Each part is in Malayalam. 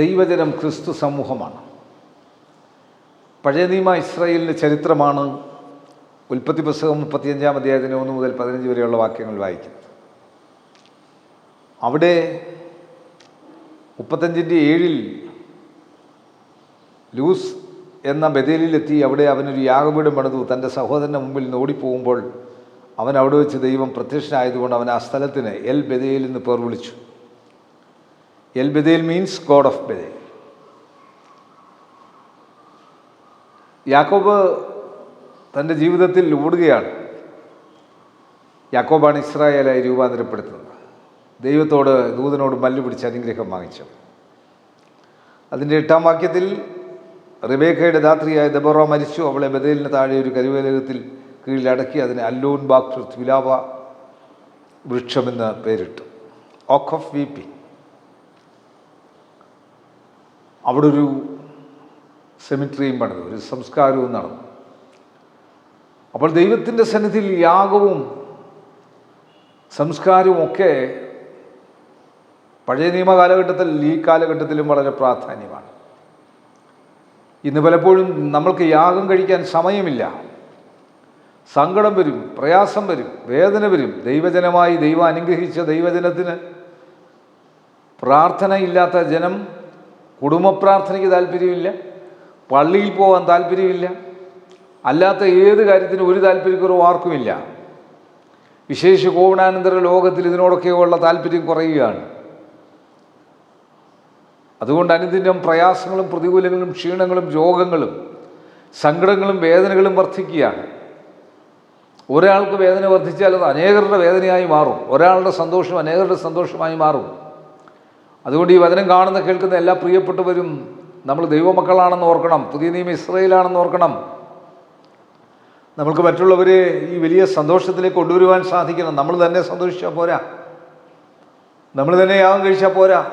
ദൈവജനം ക്രിസ്തു സമൂഹമാണ്. പഴയ നിയമ ഇസ്രായേലിന്റെ ചരിത്രമാണ് ഉൽപ്പത്തി പുസ്തകം മുപ്പത്തിയഞ്ചാം അധ്യായത്തിന് ഒന്ന് മുതൽ പതിനഞ്ച് വരെയുള്ള വാക്യങ്ങൾ വായിക്കുന്നത്. അവിടെ മുപ്പത്തഞ്ചിന്റെ ഏഴിൽ ലൂസ് എന്ന ബദേലിലെത്തി അവിടെ അവനൊരു യാഗപീഠം പണിതു. തന്റെ സഹോദരന്റെ മുമ്പിൽ നിന്ന് ഓടിപ്പോകുമ്പോൾ അവൻ അവിടെ വെച്ച് ദൈവം പ്രത്യക്ഷനായതുകൊണ്ട് അവൻ ആ സ്ഥലത്തിന് എൽ ബദേലിൽ നിന്ന് പേർ വിളിച്ചു. El Bethel means God of Bethel. Yakob തന്റെ ജീവിതത്തിൽ ഓടുകയാണ്. യാക്കോബാണ് ഇസ്രായേലായി രൂപാന്തരപ്പെടുത്തുന്നത്. ദൈവത്തോട് ദൂതനോട് മല്ലു പിടിച്ച് അനുഗ്രഹം വാങ്ങിച്ചു അതിന്റെ എട്ടാം വാക്യത്തിൽ റിബേക്കയുടെ ധാത്രിയായ ദബറ മരിച്ചു. അവളെ ബദേലിന് താഴെ ഒരു കരുവേലകത്തിൽ കീഴിലടക്കി അതിന് അല്ലൂൻ ബാക്ടർ വിലാപ വൃക്ഷമെന്ന് പേരിട്ടു. ഓക്ക് ഓഫ് വീപ്പിംഗ് അവിടെ ഒരു സെമിറ്ററിയും പണിതു ഒരു സംസ്കാരവും നടന്നു. അപ്പോൾ ദൈവത്തിന്റെ സന്നിധിയിൽ യാഗവും സംസ്കാരവും ഒക്കെ പഴയ നിയമ കാലഘട്ടത്തിൽ ഈ കാലഘട്ടത്തിലും വളരെ പ്രാധാന്യമാണ്. ഇന്ന് പലപ്പോഴും നമ്മൾക്ക് യാഗം കഴിക്കാൻ സമയമില്ല. സങ്കടം വരും പ്രയാസം വരും വേദന വരും. ദൈവജനമായി ദൈവം അനുഗ്രഹിച്ച ദൈവജനത്തിന് പ്രാർത്ഥനയില്ലാത്ത ജനം കുടുംബ പ്രാർത്ഥനയ്ക്ക് താല്പര്യമില്ല. പള്ളിയിൽ പോകാൻ താല്പര്യമില്ല. അല്ലാത്ത ഏത് കാര്യത്തിനും ഒരു താല്പര്യക്കുറവ് ആർക്കുമില്ല. വിശേഷ കോവിഡാനന്തര ലോകത്തിൽ ഇതിനോടൊക്കെയുള്ള താല്പര്യം കുറയുകയാണ്. അതുകൊണ്ട് അനുദിനം പ്രയാസങ്ങളും പ്രതികൂലങ്ങളും ക്ഷീണങ്ങളും രോഗങ്ങളും സങ്കടങ്ങളും വേദനകളും വർദ്ധിക്കുകയാണ്. ഒരാൾക്ക് വേദന വർദ്ധിച്ചാൽ അത് അനേകരുടെ വേദനയായി മാറും. ഒരാളുടെ സന്തോഷം അനേകരുടെ സന്തോഷമായി മാറും. അതുകൊണ്ട് ഈ വചനം കാണുന്ന കേൾക്കുന്ന എല്ലാ പ്രിയപ്പെട്ടവരും നമ്മൾ ദൈവമക്കളാണെന്ന് ഓർക്കണം പുതിയ നിയമം ഇസ്രയേലാണെന്ന് ഓർക്കണം. നമ്മൾക്ക് മറ്റുള്ളവരെ ഈ വലിയ സന്തോഷത്തിലേക്ക് കൊണ്ടുവരുവാൻ സാധിക്കണം. നമ്മൾ തന്നെ സന്തോഷിച്ചാൽ പോരാ. നമ്മൾ തന്നെ യാഗം കഴിച്ചാൽ പോരാ.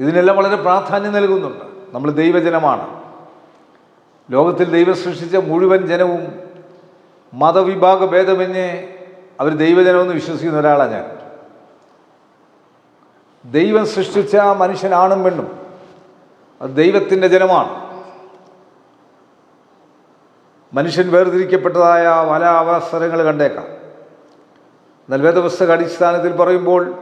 ഇതിനെല്ലാം വളരെ പ്രാധാന്യം നൽകുന്നുണ്ട്. നമ്മൾ ദൈവജനമാണ്. ലോകത്തിൽ ദൈവം സൃഷ്ടിച്ച മുഴുവൻ ജനവും മതവിഭാഗ ഭേദമന്യേ അവർ ദൈവജനമെന്ന് വിശ്വസിക്കുന്ന ഒരാളാണ് ഞാൻ. ദൈവം സൃഷ്ടിച്ച മനുഷ്യനാണും പെണ്ണും. അത് ദൈവത്തിന്റെ ജനമാണ്. മനുഷ്യൻ വേർതിരിക്കപ്പെട്ടതായ പല അവസരങ്ങൾ കണ്ടേക്കാം. എന്നാൽ വേദപുസ്തക അടിസ്ഥാനത്തിൽ പറയുമ്പോൾ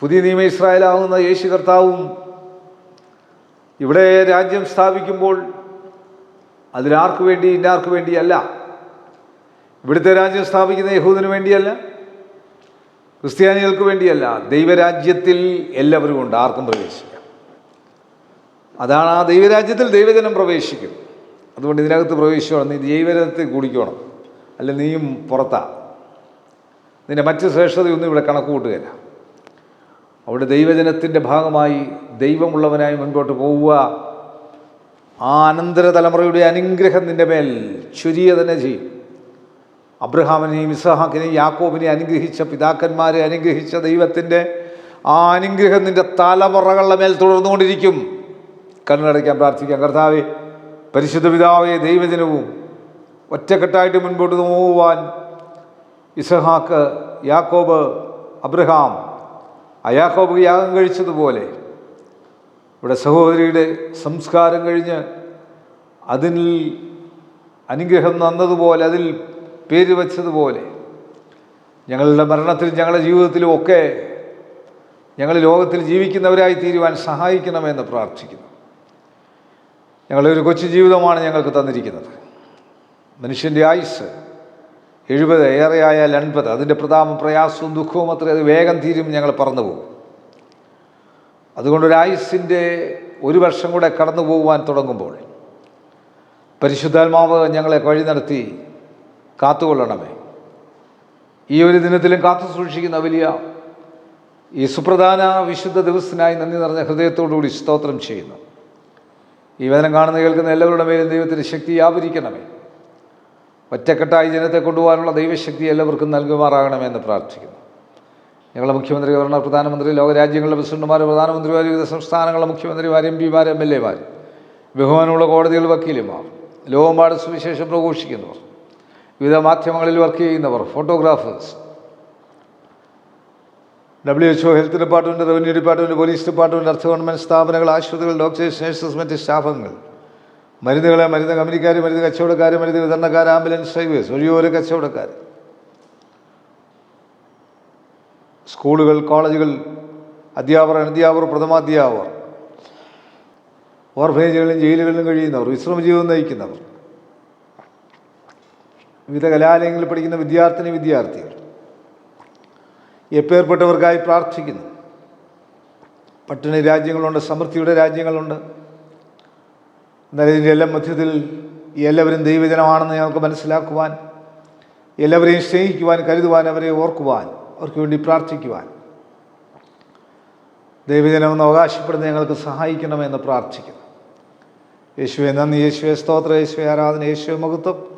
പുതിയ നിയമ ഇസ്രായേലാവുന്ന യേശു കർത്താവും ഇവിടെ രാജ്യം സ്ഥാപിക്കുമ്പോൾ അതിലാർക്കു വേണ്ടി ഇന്നാർക്ക് വേണ്ടിയല്ല. ഇവിടുത്തെ രാജ്യം സ്ഥാപിക്കുന്ന യഹൂദിന് വേണ്ടിയല്ല. ക്രിസ്ത്യാനികൾക്ക് വേണ്ടിയല്ല ദൈവരാജ്യത്തിൽ എല്ലാവരും ഉണ്ട് ആർക്കും പ്രവേശിക്കാം. അതാണ് ആ ദൈവരാജ്യത്തിൽ ദൈവജനം പ്രവേശിക്കും. അതുകൊണ്ട് ഇതിനകത്ത് പ്രവേശിക്കണം നീ ദൈവജനത്തിൽ കൂടിക്കണം. അല്ല നീയും പുറത്താ. നിന്റെ മറ്റ് ശ്രേഷ്ഠതയൊന്നും ഇവിടെ കണക്ക് കൂട്ടുകയില്ല അവിടെ ദൈവജനത്തിന്റെ ഭാഗമായി ദൈവമുള്ളവനായി മുൻപോട്ട് പോവുക. ആ അനന്തര തലമുറയുടെ അനുഗ്രഹം നിന്റെ മേൽ ചുരിയ തന്നെ ചെയ്യും. അബ്രഹാമിനെയും ഇസഹാക്കിനെയും യാക്കോബിനെ അനുഗ്രഹിച്ച പിതാക്കന്മാരെ അനുഗ്രഹിച്ച ദൈവത്തിന്റെ ആ അനുഗ്രഹം നിന്റെ തലമുറകളുടെ മേൽ തുടർന്നുകൊണ്ടിരിക്കും. കണ്ണടയ്ക്കാൻ പ്രാർത്ഥിക്കാം. കർത്താവേ പരിശുദ്ധ പിതാവെ ദൈവജനവും ഒറ്റക്കെട്ടായിട്ട് മുൻപോട്ട് പോവുവാൻ ഇസഹാക്ക് യാക്കോബ് അബ്രഹാം ആ യാക്കോബ് യാഗം കഴിച്ചതുപോലെ ഇവിടെ സഹോദരിയുടെ സംസ്കാരം കഴിഞ്ഞ് അതിൽ അനുഗ്രഹം നന്നതുപോലെ അതിൽ പേര് വച്ചതുപോലെ ഞങ്ങളുടെ മരണത്തിൽ ഞങ്ങളുടെ ജീവിതത്തിലും ഒക്കെ ഞങ്ങൾ ലോകത്തിൽ ജീവിക്കുന്നവരായി തീരുവാൻ സഹായിക്കണമെന്ന് പ്രാർത്ഥിക്കുന്നു. ഞങ്ങളുടെ ഒരു കൊച്ചു ജീവിതമാണ് ഞങ്ങൾക്ക് തന്നിരിക്കുന്നത്. മനുഷ്യന്റെ ആയുസ് എഴുപത് ഏറെയായാൽ അൻപത്. അതിന്റെ പ്രതാപം പ്രയാസവും ദുഃഖവും അത്ര അത് വേഗം തീരും ഞങ്ങൾ പറന്നു പോകും അതുകൊണ്ട് ഒരു ആയുസ്സിന്റെ ഒരു വർഷം കൂടെ കടന്നു പോകുവാൻ തുടങ്ങുമ്പോൾ പരിശുദ്ധാത്മാവ് ഞങ്ങളെ വഴി നടത്തി കാത്തുകൊള്ളണമേ. ഈ ഒരു ദിനത്തിലും കാത്തു സൂക്ഷിക്കുന്ന വലിയ ഈ സുപ്രധാന വിശുദ്ധ ദിവസത്തിനായി നന്ദി നിറഞ്ഞ ഹൃദയത്തോടുകൂടി സ്തോത്രം ചെയ്യുന്നു. ഈ വചനം കാണുന്ന കേൾക്കുന്ന എല്ലാവരുടെ മേലും ദൈവത്തിന്റെ ശക്തി വ്യാപരിക്കണമേ ഒറ്റക്കെട്ടായി ജനത്തെ കൊണ്ടുപോകാനുള്ള ദൈവശക്തി എല്ലാവർക്കും നൽകുമാറാകണമെന്ന് പ്രാർത്ഥിക്കുന്നു. ഞങ്ങളുടെ മുഖ്യമന്ത്രി ഗവർണർ പ്രധാനമന്ത്രി ലോകരാജ്യങ്ങളുടെ പ്രസിഡന്റുമാർ പ്രധാനമന്ത്രിമാർ വിവിധ സംസ്ഥാനങ്ങളുടെ മുഖ്യമന്ത്രിമാർ എം പിമാർ എം എൽ എമാർ ബഹുമാനമുള്ള കോടതികൾ വക്കീലുമാർ ലോകമ്പാട് സുവിശേഷം പ്രഘോഷിക്കുന്നവർ വിവിധ മാധ്യമങ്ങളിൽ വർക്ക് ചെയ്യുന്നവർ photographers W H O health department revenue department police department അർത്ഥ ഗവൺമെന്റ് സ്ഥാപനങ്ങൾ ആശുപത്രികൾ ഡോക്ടേഴ്സ് നേഴ്സസ് മറ്റ് സ്റ്റാഫുകൾ. മരുന്നുകളെ മരുന്ന് കമ്പനിക്കാർ മരുന്ന് കച്ചവടക്കാർ മരുന്ന് വിതരണക്കാർ ആംബുലൻസ് ഡ്രൈവേഴ്സ് ഒഴിയോര കച്ചവടക്കാർ സ്കൂളുകൾ കോളേജുകൾ അധ്യാപകർ അനധ്യാപകർ പ്രഥമാധ്യാപകർ ഓർഫനേജുകളിലും ജയിലുകളിലും കഴിയുന്നവർ വിശ്രമജീവിതം നയിക്കുന്നവർ. വിവിധ കലാലയങ്ങളിൽ പഠിക്കുന്ന വിദ്യാർത്ഥിനി വിദ്യാർത്ഥികൾ. എപ്പേർപ്പെട്ടവർക്കായി പ്രാർത്ഥിക്കുന്നു. പട്ടിണി രാജ്യങ്ങളുണ്ട് സമൃദ്ധിയുടെ രാജ്യങ്ങളുണ്ട്. എന്നാൽ ഇതിന്റെ എല്ലാം മധ്യത്തിൽ എല്ലാവരും ദൈവജനമാണെന്ന് ഞങ്ങൾക്ക് മനസ്സിലാക്കുവാൻ എല്ലാവരെയും സ്നേഹിക്കുവാൻ കരുതുവാൻ അവരെ ഓർക്കുവാൻ അവർക്ക് വേണ്ടി പ്രാർത്ഥിക്കുവാൻ. ദൈവജനമെന്ന് അവകാശപ്പെടുന്ന ഞങ്ങൾക്ക് സഹായിക്കണമെന്ന് പ്രാർത്ഥിക്കുന്നു. യേശുവെ നന്ദി. യേശുവെ സ്തോത്ര. യേശുവെ ആരാധന. യേശുവെ മഹത്വം.